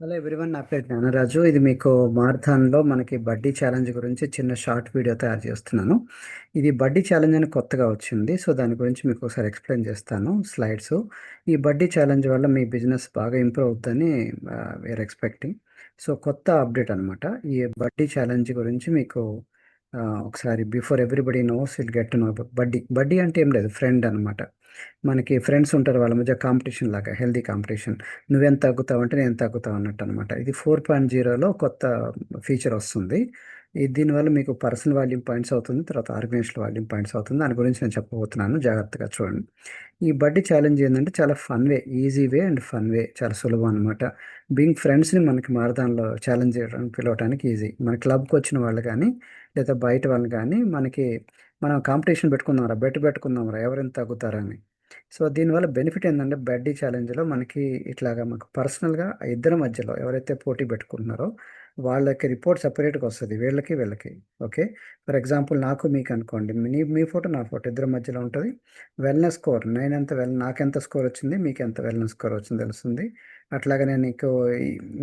Hello everyone నా పేరు జ్ఞానరాజు. ఇది మీకు మారథాన్లో మనకి బడ్డీ ఛాలెంజ్ గురించి చిన్న షార్ట్ వీడియో తయారు చేస్తున్నాను. ఇది బడ్డీ ఛాలెంజ్ అని కొత్తగా వచ్చింది. సో దాని గురించి మీకు ఒకసారి ఎక్స్ప్లెయిన్ చేస్తాను స్లైడ్స్. ఈ బడ్డీ ఛాలెంజ్ వల్ల మీ బిజినెస్ బాగా ఇంప్రూవ్ అవుతుందని వీఆర్ ఎక్స్పెక్టింగ్ సో కొత్త అప్డేట్ అనమాట ఈ బడ్డీ ఛాలెంజ్ గురించి మీకు ఒకసారి before everybody knows will get no buddy. Buddy అంటే ఏం లేదు ఫ్రెండ్ అనమాట మనకి ఫ్రెండ్స్ ఉంటారు వాళ్ళ మధ్య కాంపిటీషన్ లాగా హెల్దీ కాంపిటీషన్. నువ్వెంత తగ్గుతావు అంటే నేను తగ్గుతావు అన్నట్టు అనమాట ఇది ఫోర్ పాయింట్ జీరోలో కొత్త ఫీచర్ వస్తుంది. దీనివల్ల మీకు పర్సనల్ వాల్యూమ్ పాయింట్స్ అవుతుంది తర్వాత ఆర్గనైజేషన్ వాల్యూమ్ పాయింట్స్ అవుతుంది. దాని గురించి నేను చెప్పబోతున్నాను జాగ్రత్తగా చూడండి. ఈ బడ్డీ ఛాలెంజ్ ఏంటంటే చాలా fun way easy way and fun way చాలా సులభం అనమాట బీయింగ్ ఫ్రెండ్స్ని మనకి మారదాన్లో ఛాలెంజ్ చేయడం పిలవడానికి ఈజీ. మన క్లబ్కి వచ్చిన వాళ్ళు కానీ లేదా బయట వాళ్ళు కానీ మనకి మనం కాంపిటీషన్ పెట్టుకుందాం రా బెట్ పెట్టుకుందాంరా ఎవరెంత తగ్గుతారని సో దీనివల్ల బెనిఫిట్ ఏంటంటే బడ్డీ ఛాలెంజ్లో మనకి ఇట్లాగా మనకు పర్సనల్గా ఇద్దరి మధ్యలో ఎవరైతే పోటీ పెట్టుకుంటున్నారో వాళ్ళకి రిపోర్ట్ సపరేట్గా వస్తుంది వీళ్ళకి వీళ్ళకి. ఓకే? ఫర్ ఎగ్జాంపుల్ నాకు మీకు అనుకోండి మీ మీ ఫోటో నా ఫోటో ఇద్దరి మధ్యలో ఉంటుంది. వెల్నెస్ స్కోర్ నేను ఎంత వెల్ నాకెంత స్కోర్ వచ్చింది మీకు ఎంత వెల్నెస్ స్కోర్ వచ్చింది తెలుస్తుంది. అట్లాగే నేను నీకు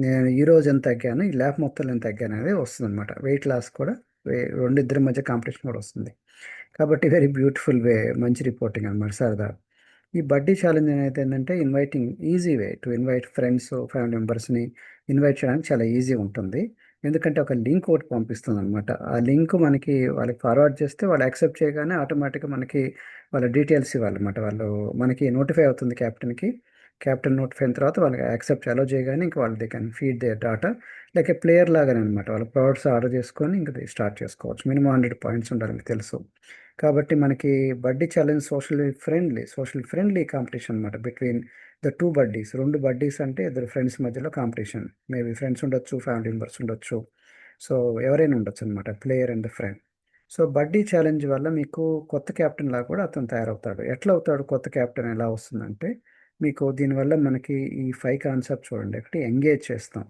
నేను ఈ రోజు ఎంత తగ్గాను ఈ ల్యాబ్ మొత్తం ఎంత తగ్గాను అనేది వస్తుంది అనమాట వెయిట్ లాస్ కూడా రెండు ఇద్దరి మధ్య కాంపిటీషన్ కూడా వస్తుంది. కాబట్టి వెరీ బ్యూటిఫుల్ వే మంచి రిపోర్టింగ్ అనమాట సరదా. ఈ బడ్డీ ఛాలెంజ్ అనేది ఏంటంటే inviting easy way to invite friends family మెంబర్స్ని ఇన్వైట్ చేయడానికి చాలా ఈజీ ఉంటుంది. ఎందుకంటే ఒక లింక్ ఒకటి పంపిస్తుంది అనమాట ఆ లింక్ మనకి వాళ్ళకి ఫార్వర్డ్ చేస్తే వాళ్ళు యాక్సెప్ట్ చేయగానే ఆటోమేటిక్గా మనకి వాళ్ళ డీటెయిల్స్ ఇవ్వాలన్నమాట. వాళ్ళు మనకి నోటిఫై అవుతుంది క్యాప్టెన్కి. క్యాప్టెన్ నోటిఫై అయిన తర్వాత వాళ్ళకి యాక్సెప్ట్ అలో చేయగానే ఇంకా వాళ్ళు they can feed they data like player లాగానే అనమాట వాళ్ళ ప్రొడక్ట్స్ ఆర్డర్ చేసుకొని ఇంకా స్టార్ట్ చేసుకోవచ్చు. మినిమం హండ్రెడ్ పాయింట్స్ ఉండాలని తెలుసు. కాబట్టి మనకి buddy challenge social friendly social friendly competition అనమాట బిట్వీన్ ద టూ బడ్డీస్. రెండు బడ్డీస్ అంటే ఇద్దరు ఫ్రెండ్స్ మధ్యలో కాంపిటీషన్. మేబీ ఫ్రెండ్స్ ఉండొచ్చు ఫ్యామిలీ మెంబర్స్ ఉండొచ్చు. సో ఎవరైనా ఉండొచ్చు అనమాట player and friend. So buddy challenge వల్ల మీకు కొత్త కెప్టెన్ లా కూడా అతను తయారవుతాడు. ఎట్లా అవుతాడు కొత్త కెప్టెన్ ఎలా వస్తుందంటే మీకు దీనివల్ల మనకి ఈ ఫైవ్ కాన్సెప్ట్ చూడండి. ఒకటి ఎంగేజ్ చేస్తాం.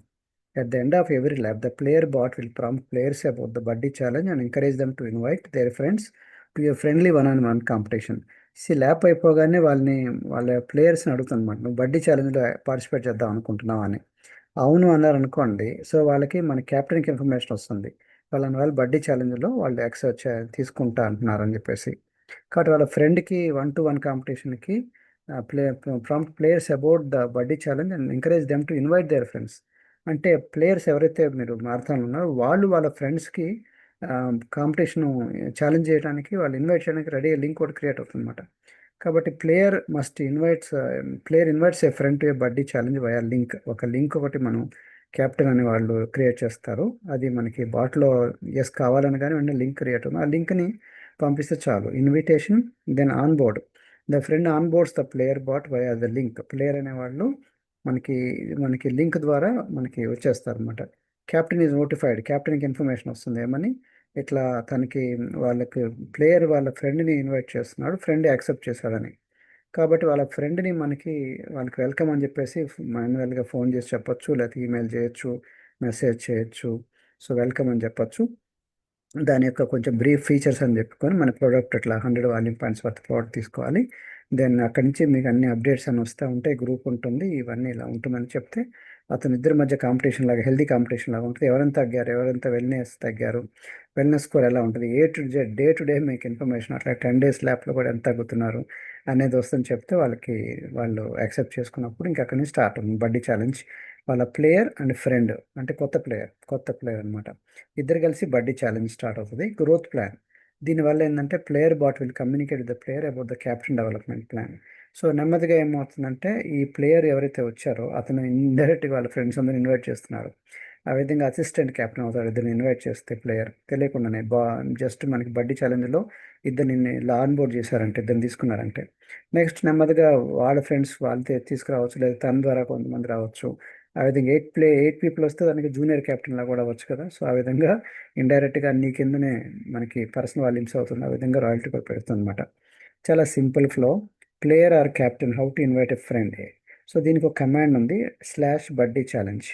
At the end of every lab the player bot will prompt players about the buddy challenge and encourage them to invite their friends to a friendly one and one competition C lap అయిపోగానే వాళ్ళని వాళ్ళ ప్లేయర్స్ని అడుగుతానమాట. నువ్వు బడ్డీ ఛాలెంజ్లో participate చేద్దాం అనుకుంటున్నావు అని. అవును అన్నారు అనుకోండి సో వాళ్ళకి మన క్యాప్టెన్కి ఇన్ఫర్మేషన్ వస్తుంది. వాళ్ళని వాళ్ళు బడ్డీ ఛాలెంజ్లో వాళ్ళు యాక్సెప్ట్ తీసుకుంటా అంటున్నారు అని చెప్పేసి. కాబట్టి వాళ్ళ ఫ్రెండ్కి one to one కాంపిటీషన్కి play from players about the buddy challenge and encourage them to invite their friends. అంటే ప్లేయర్స్ ఎవరైతే మీరు మారుతాను ఉన్నారో వాళ్ళు వాళ్ళ ఫ్రెండ్స్కి కాంపిటీషన్ ఛాలెంజ్ చేయడానికి వాళ్ళు ఇన్వైట్ చేయడానికి రెడీ లింక్ కూడా క్రియేట్ అవుతుంది అనమాట కాబట్టి player must invites player invites a friend a buddy challenge via link. ఒక లింక్ ఒకటి మనం క్యాప్టెన్ అని వాళ్ళు క్రియేట్ చేస్తారు. అది మనకి బాట్లో ఎస్ కావాలని కానీ వెంటనే లింక్ క్రియేట్ అవుతుంది. ఆ లింక్ని పంపిస్తే చాలు. Invitation then on board the friend on boards the player bot via the link. Player అనేవాళ్ళు మనకి మనకి లింక్ ద్వారా మనకి వచ్చేస్తారు అనమాట క్యాప్టెన్ ఈజ్ నోటిఫైడ్. క్యాప్టెన్కి ఇన్ఫర్మేషన్ వస్తుంది. ఏమని? ఇట్లా తనకి వాళ్ళకి ప్లేయర్ వాళ్ళ ఫ్రెండ్ని ఇన్వైట్ చేస్తున్నాడు ఫ్రెండ్ యాక్సెప్ట్ చేశాడని. కాబట్టి వాళ్ళ ఫ్రెండ్ని మనకి వాళ్ళకి వెల్కమ్ అని చెప్పేసి మాన్యువల్గా ఫోన్ చేసి చెప్పొచ్చు లేకపోతే ఈమెయిల్ చేయొచ్చు మెసేజ్ చేయొచ్చు. సో వెల్కమ్ అని చెప్పొచ్చు. దాని యొక్క కొంచెం బ్రీఫ్ ఫీచర్స్ అని చెప్పుకొని మన ప్రోడక్ట్ అట్లా hundred volume points worth product తీసుకోవాలి. దెన్ అక్కడి నుంచి మీకు అన్ని అప్డేట్స్ అని వస్తూ ఉంటాయి గ్రూప్ ఉంటుంది ఇవన్నీ ఇలా ఉంటుందని చెప్తే అతని ఇద్దరి మధ్య కాంపిటీషన్ లాగా హెల్దీ కాంపిటీషన్ లాగా ఉంటుంది. ఎవరెంత తగ్గారు ఎవరెంత వెల్నెస్ తగ్గారు వెల్నెస్ స్కోర్ ఎలా ఉంటుంది? A to day day to day మీకు ఇన్ఫర్మేషన్ అట్లా టెన్ డేస్ ల్యాప్లో కూడా ఎంత తగ్గుతున్నారు అనేది వస్తుందని చెప్తే వాళ్ళకి వాళ్ళు యాక్సెప్ట్ చేసుకున్నప్పుడు ఇంకా అక్కడి నుంచి స్టార్ట్ అవుతుంది. బడ్డీ ఛాలెంజ్ వాళ్ళ ప్లేయర్ అండ్ ఫ్రెండ్ అంటే కొత్త ప్లేయర్ కొత్త ప్లేయర్ అనమాట ఇద్దరు కలిసి బడ్డీ ఛాలెంజ్ స్టార్ట్ అవుతుంది. గ్రోత్ ప్లాన్ దీనివల్ల ఏంటంటే player bot will communicate with the player about the captain development plan so నెమ్మదిగా ఏమవుతుందంటే ఈ ప్లేయర్ ఎవరైతే వచ్చారో అతను ఇండైరెక్ట్గా వాళ్ళ ఫ్రెండ్స్ అందరూ ఇన్వైట్ చేస్తున్నారు. ఆ విధంగా అసిస్టెంట్ కెప్టెన్ అవుతారు ఇద్దరిని ఇన్వైట్ చేస్తే ప్లేయర్. తెలియకుండానే బా జస్ట్ మనకి బడ్డీ ఛాలెంజ్లో ఇద్దరిని ఆన్ బోర్డ్ చేశారంటే ఇద్దరిని తీసుకున్నారంటే. నెక్స్ట్ నెమ్మదిగా వాళ్ళ ఫ్రెండ్స్ వాళ్ళతో తీసుకురావచ్చు లేదా తన ద్వారా కొంతమంది రావచ్చు. ఆ విధంగా ఎయిట్ ప్లే ఎయిట్ పీపుల్ వస్తే దానికి జూనియర్ క్యాప్టెన్లా కూడా అవ్వచ్చు కదా. సో ఆ విధంగా ఇండైరెక్ట్గా నీ కిందనే మనకి పర్సనల్ వాల్యూమ్స్ అవుతుంది ఆ విధంగా రాయల్టీ కూడా పెడుతుంది అనమాట చాలా simple flow. Player or captain how to invite a friend so దీనికి ఒక కమాండ్ ఉంది స్లాష్ బడ్డీ ఛాలెంజ్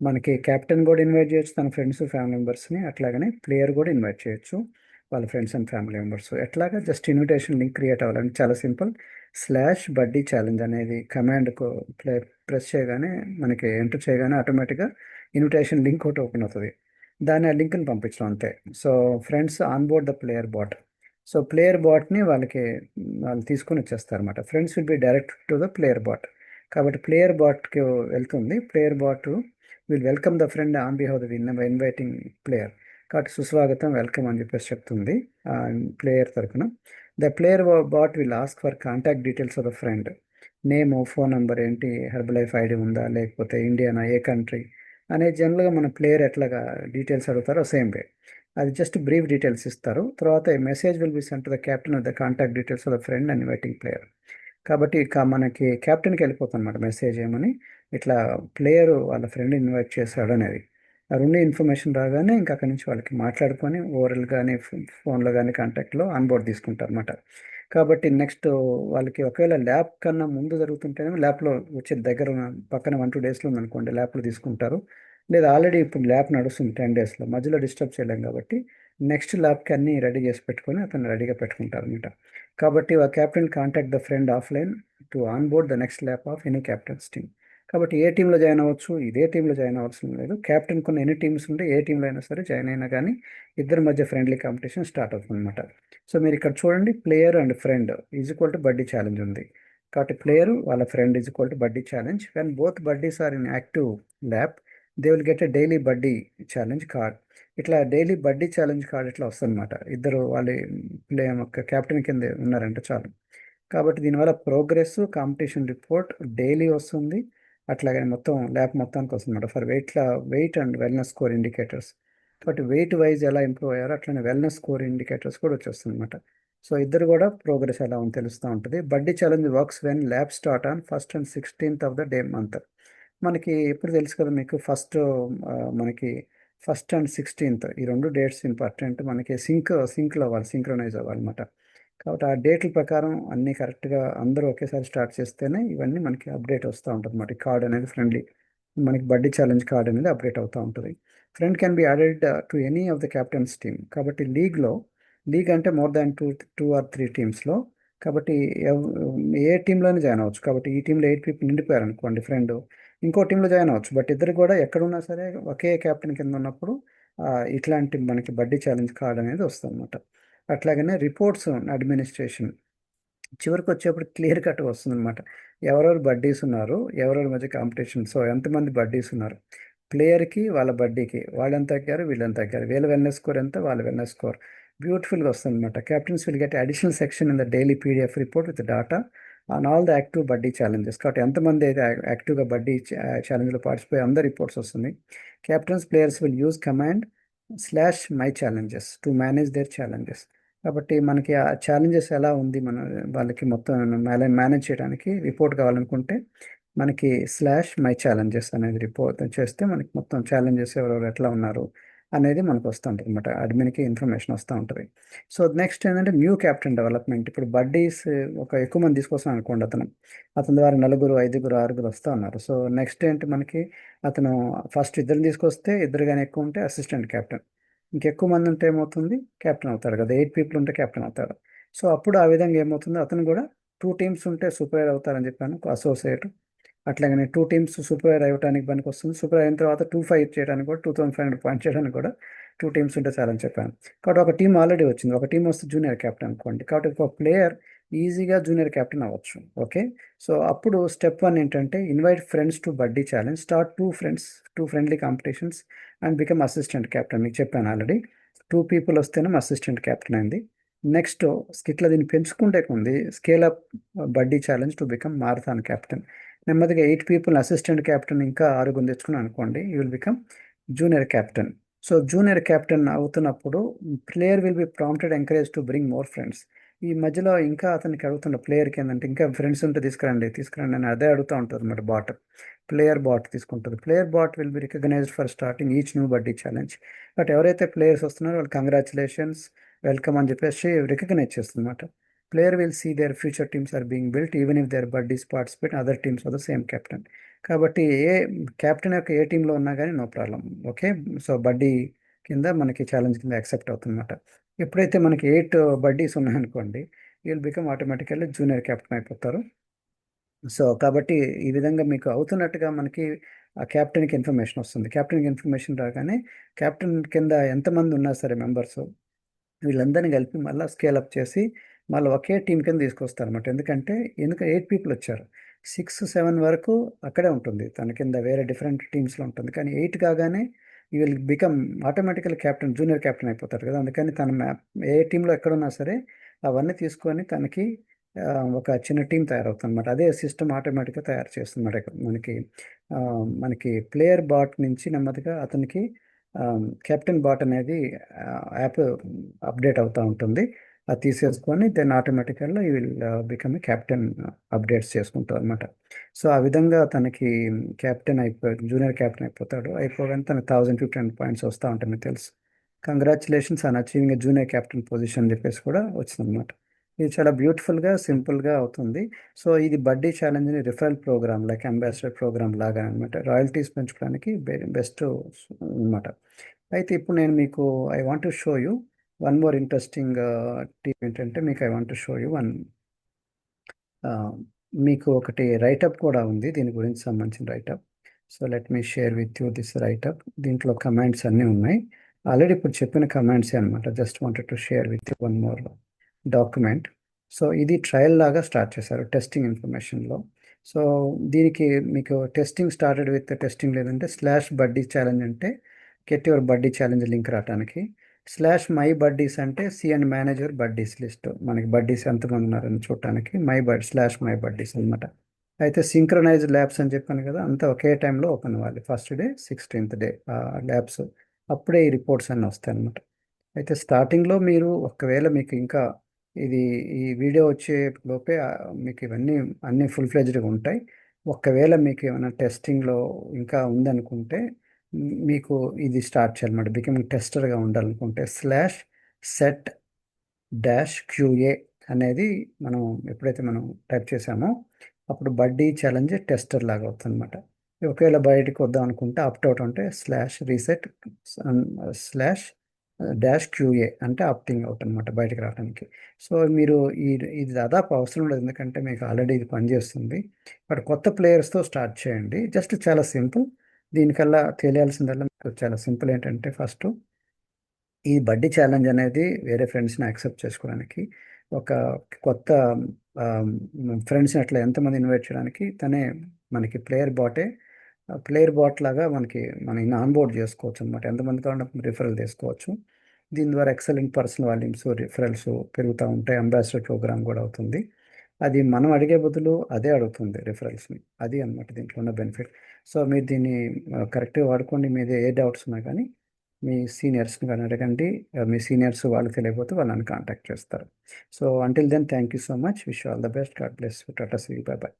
మనకి క్యాప్టెన్ కూడా ఇన్వైట్ చేయొచ్చు తన ఫ్రెండ్స్ ఫ్యామిలీ మెంబర్స్ని అట్లాగనే ప్లేయర్ కూడా ఇన్వైట్ చేయొచ్చు వాళ్ళ ఫ్రెండ్స్ అండ్ ఫ్యామిలీ మెంబర్స్ ఎట్లాగా జస్ట్ ఇన్విటేషన్ లింక్ క్రియేట్ అవ్వాలని చాలా సింపుల్ స్లాష్ బడ్డీ ఛాలెంజ్ అనేది కమాండ్ ప్లే ప్రెస్ చేయగానే మనకి ఎంటర్ చేయగానే ఆటోమేటిక్గా ఇన్విటేషన్ లింక్ ఒకటి ఓపెన్ అవుతుంది. దాన్ని ఆ లింక్ని పంపించడం అంతే. So friends on board the player bot so player botany వాళ్ళకి వాళ్ళు తీసుకొని వచ్చేస్తారు అనమాట friends will be direct to the player bot. కాబట్టి ప్లేయర్ బాట్కి వెళ్తుంది. Player bot will welcome the friend on behalf the win inviting player. కాబట్టి సుస్వాగతం వెల్కమ్ అని చెప్పేసి చెప్తుంది ప్లేయర్ తరఫున the player bot will ask for contact details of the friend. Name phone number ఏంటి హెర్బల్ లైఫ్ ఐడి ఉందా లేకపోతే Indiana ఏ country? అనే జనరల్గా మన ప్లేయర్ ఎట్లాగా డీటెయిల్స్ అడుగుతారో సేమ్ వే. అది జస్ట్ బ్రీఫ్ డీటెయిల్స్ ఇస్తారు. తర్వాత message will be sent the captain of the contact details of the friend and inviting player కాబట్టి ఇక మనకి క్యాప్టెన్కి వెళ్ళిపోతుంది అనమాట మెసేజ్ ఏమని. ఇట్లా ప్లేయర్ వాళ్ళ ఫ్రెండ్ ఇన్వైట్ చేశాడు అనేది. ఆ రెండు ఇన్ఫర్మేషన్ రాగానే ఇంకా అక్కడి నుంచి వాళ్ళకి మాట్లాడుకొని ఓరల్ కానీ ఫోన్లో కానీ కాంటాక్ట్లో ఆన్బోర్డ్ తీసుకుంటారు అనమాట కాబట్టి నెక్స్ట్ వాళ్ళకి ఒకవేళ ల్యాబ్ కన్నా ముందు జరుగుతుంటేనే ల్యాబ్లో వచ్చే దగ్గర ఉన్న పక్కన వన్ టూ డేస్లో ఉందనుకోండి ల్యాబ్లో తీసుకుంటారు. లేదా ఆల్రెడీ ఇప్పుడు ల్యాబ్ నడుస్తుంది టెన్ డేస్లో. మధ్యలో డిస్టర్బ్ చేయలేం కాబట్టి నెక్స్ట్ ల్యాబ్కి అన్నీ రెడీ చేసి పెట్టుకొని అతను రెడీగా పెట్టుకుంటారు అనమాట కాబట్టి ఆ captain contact the friend offline to on board the next lap of any captains team. కాబట్టి ఏ టీంలో జాయిన్ అవ్వచ్చు ఇదే టీంలో జాయిన్ అవ్వాల్సిన లేదు. క్యాప్టెన్ కొన్ని ఎన్ని టీమ్స్ ఉంటే ఏ టీంలో అయినా సరే జాయిన్ అయినా కానీ ఇద్దరి మధ్య ఫ్రెండ్లీ కాంపిటీషన్ స్టార్ట్ అవుతుంది అనమాట సో మీరు ఇక్కడ చూడండి player and friend is equal to buddy challenge ఉంది. కాబట్టి ప్లేయర్ వాళ్ళ friend is equal to buddy challenge. When both buddies are in active lab they will get a daily buddy challenge card. ఇట్లా daily buddy challenge card ఇట్లా వస్తుందన్నమాట. ఇద్దరు వాళ్ళు play captain కింద ఉన్నారంటే చాలు. కాబట్టి దీనివల్ల ప్రోగ్రెస్ కాంపిటీషన్ రిపోర్ట్ డైలీ వస్తుంది. అట్లాగే మొత్తం ల్యాబ్ మొత్తానికి వస్తుంది అనమాట for weight weight and wellness score indicators. కాబట్టి వెయిట్ వైజ్ ఎలా ఇంప్రూవ్ అయ్యారో అట్లనే వెల్నెస్ స్కోర్ ఇండికేటర్స్ కూడా వచ్చేస్తుంది అనమాట సో ఇద్దరు కూడా ప్రోగ్రెస్ ఎలా ఉంది తెలుస్తూ ఉంటుంది. Buddy challenge works when lab start on first and sixteenth of the day month. మనకి ఎప్పుడు తెలుసు కదా మీకు? ఫస్ట్ మనకి ఫస్ట్ అండ్ సిక్స్టీన్త్ ఈ రెండు డేట్స్ ఇంపార్టెంట్. మనకి సింక్ సింక్లో అవ్వాలి సింక్రనైజ్ అవ్వాలన్నమాట. కాబట్టి ఆ డేట్ల ప్రకారం అన్నీ కరెక్ట్గా అందరూ ఒకేసారి స్టార్ట్ చేస్తేనే ఇవన్నీ మనకి అప్డేట్ వస్తూ ఉంటుంది అన్నమాట కార్డ్ అనేది ఫ్రెండ్లీ మనకి బడ్డీ ఛాలెంజ్ కార్డ్ అనేది అప్డేట్ అవుతూ ఉంటుంది. Friend can be added to any of the captains team. కాబట్టి లీగ్లో లీగ్ అంటే more than two two or three టీమ్స్లో. కాబట్టి ఏ టీంలోనే జాయిన్ అవ్వచ్చు. కాబట్టి ఈ టీంలో ఎయిట్ పీపుల్ నిండిపోయారు అనుకోండి ఫ్రెండ్ ఇంకో టీంలో జాయిన్ అవ్వచ్చు. బట్ ఇద్దరు కూడా ఎక్కడున్నా సరే ఒకే క్యాప్టెన్ కింద ఉన్నప్పుడు ఇట్లాంటి మనకి బడ్డీ ఛాలెంజ్ కార్డ్ అనేది వస్తుంది అనమాట అట్లాగనే రిపోర్ట్స్ అడ్మినిస్ట్రేషన్ చివరికి వచ్చేప్పుడు క్లియర్ కట్ వస్తుంది అనమాట ఎవరెవరు బడ్డీస్ ఉన్నారు ఎవరెవరి మధ్య కాంపిటీషన్ సో ఎంతమంది బడ్డీస్ ఉన్నారు? ప్లేయర్కి వాళ్ళ బడ్డీకి. వాళ్ళు ఎంత తగ్గారు వీళ్ళు ఎంత తగ్గారు వీళ్ళ వెల్నెస్ స్కోర్ ఎంత వాళ్ళ వెల్నెస్ స్కోర్? బ్యూటిఫుల్గా వస్తుంది అనమాట captains will get additional section in the daily PDF report with data. On all the active buddy challenges కాబట్టి ఎంతమంది అయితే యాక్టివ్గా బడ్డీ ఛాలెంజ్లో పార్టిసిపేట్ అందరు రిపోర్ట్స్ వస్తుంది. Captains players will use command slash my challenges to manage their challenges కాబట్టి మనకి ఆ ఛాలెంజెస్ ఎలా ఉంది మన వాళ్ళకి మొత్తం మేనేజ్ చేయడానికి రిపోర్ట్ కావాలనుకుంటే మనకి స్లాష్ మై ఛాలెంజెస్ అనేది రిపోర్ట్ చేస్తే మనకి మొత్తం ఛాలెంజెస్ ఎవరెవరు ఎట్లా ఉన్నారు అనేది మనకు వస్తూ ఉంటుంది అనమాట అడ్మిన్కి ఇన్ఫర్మేషన్ వస్తూ ఉంటుంది. సో నెక్స్ట్ ఏంటంటే న్యూ క్యాప్టెన్ డెవలప్మెంట్. ఇప్పుడు బడ్డీస్ ఒక ఎక్కువ మంది తీసుకొస్తాం అనుకోండి అతను. అతని ద్వారా నలుగురు ఐదుగురు ఆరుగురు వస్తూ ఉన్నారు. సో నెక్స్ట్ ఏంటి మనకి అతను ఫస్ట్ ఇద్దరిని తీసుకొస్తే ఇద్దరు కానీ ఎక్కువ ఉంటే అసిస్టెంట్ క్యాప్టెన్. ఇంకెక్కువ మంది ఉంటే ఏమవుతుంది? క్యాప్టెన్ అవుతాడు కదా. ఎయిట్ పీపుల్ ఉంటే క్యాప్టెన్ అవుతాడు. సో అప్పుడు ఆ విధంగా ఏమవుతుంది? అతను కూడా టూ టీమ్స్ ఉంటే సూపర్ అవుతారని చెప్పాను. అసోసియేట్ అట్లాగనే టూ టీమ్స్ సూపర్ అవ్వడానికి పనికి వస్తుంది. సూపర్ అయిన తర్వాత టూ ఫైవ్ చేయడానికి కూడా two thousand five hundred point చేయడానికి కూడా టూ టీమ్స్ ఉంటే చాలని చెప్పాను. కాబట్టి ఒక టీం ఆల్రెడీ వచ్చింది. ఒక టీం వస్తే జూనియర్ క్యాప్టెన్ అనుకోండి. కాబట్టి ఒక ప్లేయర్ ఈజీగా జూనియర్ క్యాప్టెన్ అవ్వచ్చు. ఓకే సో అప్పుడు స్టెప్ వన్ ఏంటంటే invite friends to buddy challenge start two friends to friendly competitions and become assistant captain మీకు చెప్పాను ఆల్రెడీ టూ పీపుల్ వస్తేనే అసిస్టెంట్ క్యాప్టెన్ అయింది. నెక్స్ట్ స్కిట్లో దీన్ని పెంచుకుంటే ఉంది scale up buddy challenge to become marathon captain నెమ్మదిగా ఎయిట్ పీపుల్ అసిస్టెంట్ క్యాప్టెన్ ఇంకా ఆరుగురు తెచ్చుకున్నాను అనుకోండి. You will become junior captain. So junior captain అవుతున్నప్పుడు player will be prompted encourage to bring more friends. ఈ మధ్యలో ఇంకా అతనికి అడుగుతున్న ప్లేయర్కి ఏంటంటే ఇంకా ఫ్రెండ్స్ ఉంటే తీసుకురండి తీసుకురండి అని అదే అడుగుతూ ఉంటుంది అనమాట బాట్. ప్లేయర్ బాట్ తీసుకుంటుంది. Player bot will be recognised for starting each new buddy challenge. But ఎవరైతే ప్లేయర్స్ వస్తున్నారో వాళ్ళు కంగ్రాచులేషన్స్ వెల్కమ్ అని చెప్పేసి రికగ్నైజ్ చేస్తుంది అనమాట player will see their future teams are being built even if their buddies participate other teams are the same captain కాబట్టి ఏ captain యొక్క ఏ టీంలో ఉన్నా కానీ no problem okay so buddy కింద మనకి ఛాలెంజ్ కింద యాక్సెప్ట్ అవుతుందన్నమాట. ఎప్పుడైతే మనకి ఎయిట్ బడ్డీస్ ఉన్నాయనుకోండి will become automatically junior captain అయిపోతారు. సో కాబట్టి ఈ విధంగా మీకు అవుతున్నట్టుగా మనకి ఆ క్యాప్టెన్కి ఇన్ఫర్మేషన్ వస్తుంది. క్యాప్టెన్కి ఇన్ఫర్మేషన్ రాగానే క్యాప్టెన్ కింద ఎంతమంది ఉన్నా సరే మెంబర్స్ వీళ్ళందరినీ కలిపి మళ్ళీ స్కేల్ అప్ చేసి మళ్ళీ ఒకే టీం కింద తీసుకొస్తారు అనమాట ఎందుకంటే ఎయిట్ పీపుల్ వచ్చారు. సిక్స్ సెవెన్ వరకు అక్కడే ఉంటుంది. తన కింద వేరే డిఫరెంట్ టీమ్స్లో ఉంటుంది. కానీ ఎయిట్ కాగానే ఈ will become automatical captain junior captain అయిపోతారు కదా. అందుకని తన మ్యాప్ ఏ టీంలో ఎక్కడున్నా సరే అవన్నీ తీసుకొని తనకి ఒక చిన్న టీం తయారవుతుంది అనమాట అదే సిస్టమ్ ఆటోమేటిక్గా తయారు చేస్తుంది మనకి మనకి ప్లేయర్ బాట్ నుంచి నెమ్మదిగా అతనికి కెప్టెన్ బాట్ అనేది యాప్ అప్డేట్ అవుతూ ఉంటుంది. అది తీసేసుకొని దెన్ ఆటోమేటికల్గా ఈ విల్ బికమ్ క్యాప్టెన్ అప్డేట్స్ చేసుకుంటారు అనమాట సో ఆ విధంగా తనకి క్యాప్టెన్ అయిపో జూనియర్ క్యాప్టెన్ అయిపోతాడు. అయిపోగానే తనకి థౌజండ్ ఫిఫ్టీన్ పాయింట్స్ వస్తూ ఉంటాయి మీకు తెలుసు. Congratulations on achieving junior captain position అని చెప్పేసి కూడా వచ్చిందనమాట ఇది చాలా బ్యూటిఫుల్గా సింపుల్గా అవుతుంది. సో ఇది buddy ఛాలెంజ్ని referral programme like ambassador programme లాగా అనమాట రాయల్టీస్ పెంచుకోవడానికి బెస్ట్ అనమాట అయితే ఇప్పుడు నేను మీకు I want to show you one more interesting team ఏంటంటే మీకు I want to show you one మీకు ఒకటి రైటప్ కూడా ఉంది. దీని గురించి సంబంధించిన writeup so let me share with you this writeup దీంట్లో కమాండ్స్ అన్నీ ఉన్నాయి. ఆల్రెడీ ఇప్పుడు చెప్పిన కమాండ్సే అనమాట just wanted to share with you one more document so ఇది ట్రయల్ లాగా స్టార్ట్ చేశారు టెస్టింగ్ ఇన్ఫర్మేషన్లో సో దీనికి మీకు టెస్టింగ్ స్టార్టెడ్ విత్ టెస్టింగ్ లేదంటే స్లాష్ బడ్డీ ఛాలెంజ్ అంటే get your buddy challenge link రావడానికి స్లాష్ మై బడ్డీస్ అంటే సి మేనేజర్ బడ్డీస్ లిస్ట్ మనకి బడ్డీస్ ఎంతమంది ఉన్నారని చూడటానికి my bud slash my buddies అనమాట అయితే సింక్రనైజ్ ల్యాబ్స్ అని చెప్పాను కదా అంతా ఒకే టైంలో ఓపెన్ అవ్వాలి. ఫస్ట్ డే సిక్స్టీన్త్ డే ఆ ల్యాబ్స్ అప్పుడే ఈ రిపోర్ట్స్ అన్నీ వస్తాయి అనమాట అయితే స్టార్టింగ్లో మీరు ఒకవేళ మీకు ఇంకా ఇది ఈ వీడియో వచ్చే లోపే మీకు ఇవన్నీ అన్నీ ఫుల్ ఫ్లెజ్డ్గా ఉంటాయి. ఒకవేళ మీకు ఏమైనా టెస్టింగ్లో ఇంకా ఉందనుకుంటే మీకు ఇది స్టార్ట్ చేయాలన్నమాట. బికమింగ్ టెస్టర్గా ఉండాలనుకుంటే స్లాష్ సెట్ డాష్ క్యూఏ అనేది మనం ఎప్పుడైతే మనం టైప్ చేసామో అప్పుడు బడ్డీ ఛాలెంజ్ టెస్టర్ లాగా అవుతుంది అనమాట ఒకవేళ బయటకు వద్దాం అనుకుంటే అప్ట్ అవుట్ అంటే slash reset slash dash QA అంటే ఆప్టింగ్ అవుట్ అనమాట బయటకు రావడానికి. సో మీరు ఈ ఇది దాదాపు అవసరం లేదు ఎందుకంటే మీకు ఆల్రెడీ ఇది పనిచేస్తుంది. బట్ కొత్త ప్లేయర్స్తో స్టార్ట్ చేయండి. జస్ట్ చాలా సింపుల్. దీనికల్లా తెలియాల్సిందల్లా మీకు చాలా సింపుల్ ఏంటంటే ఫస్ట్ ఈ బడ్డీ ఛాలెంజ్ అనేది వేరే ఫ్రెండ్స్ని యాక్సెప్ట్ చేసుకోవడానికి ఒక కొత్త ఫ్రెండ్స్ని అట్లా ఎంతమంది ఇన్వైట్ చేయడానికి తనే మనకి ప్లేయర్ బాటే ప్లేయర్ బాట్ లాగా మనకి మన ఆన్బోర్డ్ చేసుకోవచ్చు అనమాట ఎంతమంది కావాలంటే రిఫరల్ తీసుకోవచ్చు. దీని ద్వారా ఎక్సలెంట్ పర్సనల్ వాల్యూమ్స్ రిఫరల్స్ పెరుగుతూ ఉంటాయి. అంబాసిడర్ ప్రోగ్రామ్ కూడా అవుతుంది. అది మనం అడిగే బదులు అదే అడుగుతుంది రిఫరల్స్ని. అది అనమాట దీంట్లో ఉన్న బెనిఫిట్. సో మీరు దీన్ని కరెక్ట్గా వాడుకోండి. మీద ఏ డౌట్స్ ఉన్నా కానీ మీ సీనియర్స్ని కానీ అడగండి. మీ సీనియర్స్ వాళ్ళు తెలియకపోతే వాళ్ళని కాంటాక్ట్ చేస్తారు. So until then thank you so much wish all the best God bless tata see bye bye